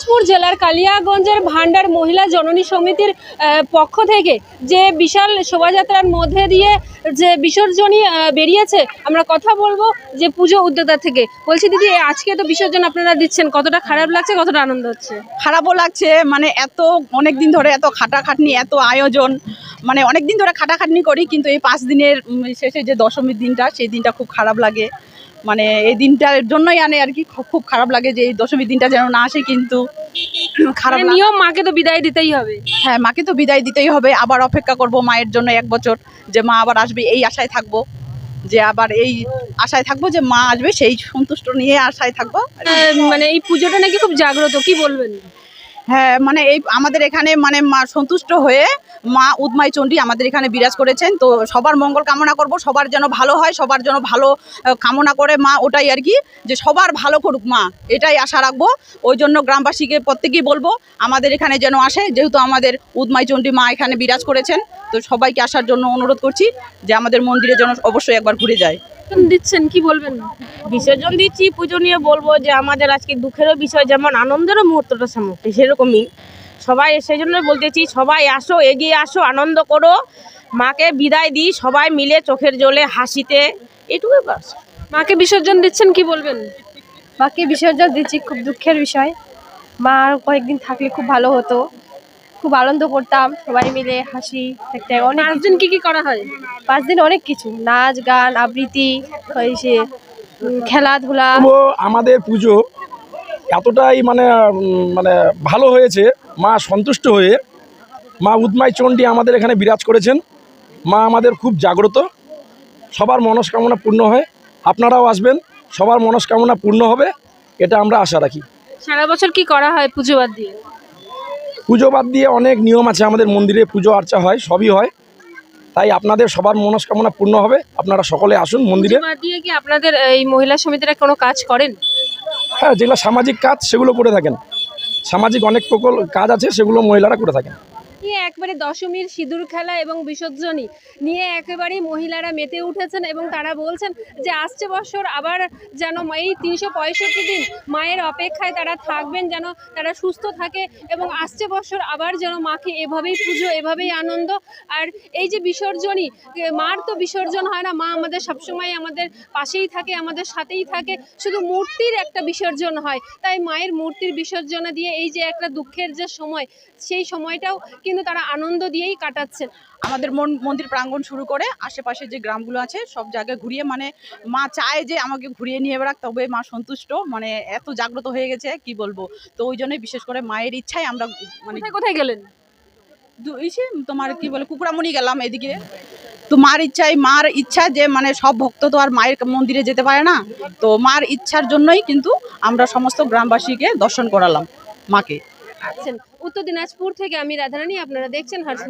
দিনাজপুর জেলার কালিয়াগঞ্জের ভান্ডার মহিলা জননী সমিতির পক্ষ থেকে যে বিশাল শোভাযাত্রার মধ্যে দিয়ে যে বিসর্জনই আহ, বেরিয়েছে আমরা কথা বলব যে পুজো উদ্যোক্তা থেকে। বলছি দিদি আজকে তো বিসর্জন আপনারা দিচ্ছেন কতটা খারাপ লাগছে কতটা আনন্দ হচ্ছে? খারাপও লাগছে মানে এত অনেক দিন ধরে এত খাটাখাটনি এত আয়োজন মানে অনেক দিন ধরে খাটাখাটনি করি কিন্তু এই পাঁচ দিনের শেষে যে দশমীর দিনটা সেই দিনটা খুব খারাপ লাগে। মানে এই দিনটার জন্যই আনে আর কি খুব- খারাপ লাগে যে এই দশমীর দিনটা যেন না আসে কিন্তু খারাপ মানে নিয়ম মাকে তো বিদায় দিতেই হবে। হ্যাঁ মাকে তো বিদায় দিতেই হবে আবার অপেক্ষা করব মায়ের জন্য এক বছর যে মা আবার আসবে এই আশায় থাকব যে আবার এই আশায় থাকব যে মা আসবে সেই সন্তুষ্ট নিয়ে আশায় থাকব। মানে এই পুজোটা নাকি খুব জাগ্রত কি বলবেন? হ্যাঁ মানে এই আমাদের এখানে মানে মা সন্তুষ্ট হয়ে মা উদমাই চণ্ডী আমাদের এখানে বিরাজ করেছেন। তো সবার মঙ্গল কামনা করব, সবার যেন ভালো হয়, সবার যেন ভালো কামনা করে মা ওটাই আর কি, যে সবার ভালো করুক মা, এটাই আশা রাখব। ওই জন্য গ্রামবাসীকে প্রত্যেকেই বলব, আমাদের এখানে যেন আসে, যেহেতু আমাদের উদমাই চণ্ডী মা এখানে বিরাজ করেছেন, তো সবাইকে আসার জন্য অনুরোধ করছি যে আমাদের মন্দিরে যেন অবশ্যই একবার ঘুরে যায়। দিচ্ছেন কি বলবেন? বিসর্জন দিচ্ছি পুজো নিয়ে বলব যে আমাদের আজকে দুঃখেরও বিষয় যেমন আনন্দেরও মুহূর্তটা সামর্থ্য সেরকমই। সবাই সেই জন্য বলতেছি সবাই আসো এগিয়ে আসো আনন্দ করো। মাকে বিদায় দিই সবাই মিলে চোখের জলে হাসিতে এটুকুই বাস মাকে বিসর্জন দিচ্ছেন কি বলবেন? মাকে বিসর্জন দিচ্ছি খুব দুঃখের বিষয়। মা আর কয়েকদিন থাকলে খুব ভালো হতো। খুব আনন্দ করতাম সবাই মিলে হাসি একটা অনেক পাঁচ দিন কি কি করা হয়? পাঁচ দিন অনেক কিছু। নাচ গান আবৃত্তি ওই সে খেলাধুলা। আমাদের পুজো এতটাই মানে মানে ভালো হয়েছে। মা সন্তুষ্ট হয়ে মা উদমাই চণ্ডী আমাদের এখানে বিরাজ করেছেন। মা আমাদের খুব জাগ্রত। সবার মনস্কামনা পূর্ণ হয়। আপনারাও আসবেন সবার মনস্কামনা পূর্ণ হবে এটা আমরা আশা রাখি। সারা বছর কি করা হয় পুজো বাদ দিয়ে? পুজো বাদ দিয়ে অনেক নিয়ম আছে আমাদের মন্দিরে পুজো আর্চা হয় সবই হয়। তাই আপনাদের সবার মনস্কামনা পূর্ণ হবে। আপনারা সকলে আসুন মন্দিরে। দিয়ে কি আপনাদের এই মহিলা সমিতিরা কোনো কাজ করেন? হ্যাঁ যেগুলো সামাজিক কাজ সেগুলো করে থাকেন। সামাজিক অনেক প্রকল্প কাজ আছে সেগুলো মহিলারা করে থাকেন। নিয়ে একবারে দশমীর সিঁদুর খেলা এবং বিসর্জনী নিয়ে একেবারেই মহিলারা মেতে উঠেছেন এবং তারা বলছেন যে আসছে বছর আবার যেন এই তিনশো পঁয়ষট্টি দিন মায়ের অপেক্ষায় তারা থাকবেন, যেন তারা সুস্থ থাকে এবং আসছে বছর আবার যেন মাকে এভাবেই পুজো, এভাবেই আনন্দ। আর এই যে বিসর্জনী মার তো বিসর্জন হয় না, মা আমাদের সবসময় আমাদের পাশেই থাকে, আমাদের সাথেই থাকে। শুধু মূর্তির একটা বিসর্জন হয়। তাই মায়ের মূর্তির বিসর্জনে দিয়ে এই যে একটা দুঃখের যে সময়, সেই সময়টাও কিন্তু তারা আনন্দ দিয়েই কাটাচ্ছেন। আমাদের মন মন্দির প্রাঙ্গণ শুরু করে আশেপাশে যে গ্রামগুলো আছে সব জায়গায় ঘুরিয়ে মানে মা চায় যে আমাকে ঘুরিয়ে নিয়ে বেড়াক তবে মা সন্তুষ্ট মানে এত জাগ্রত হয়ে গেছে কি বলব? তো ওই জন্যই বিশেষ করে মায়ের ইচ্ছায় আমরা মানে কোথায় গেলেন? তোমার কি বলে কুকুরামণি গেলাম এদিকে। তো মার ইচ্ছায় মার ইচ্ছা যে মানে সব ভক্ত তো আর মায়ের মন্দিরে যেতে পারে না। তো মার ইচ্ছার জন্যই কিন্তু আমরা সমস্ত গ্রামবাসীকে দর্শন করালাম মাকে। উত্তর দিনাজপুর থেকে আমি রাধারানী আপনারা দেখছেন হর্ষ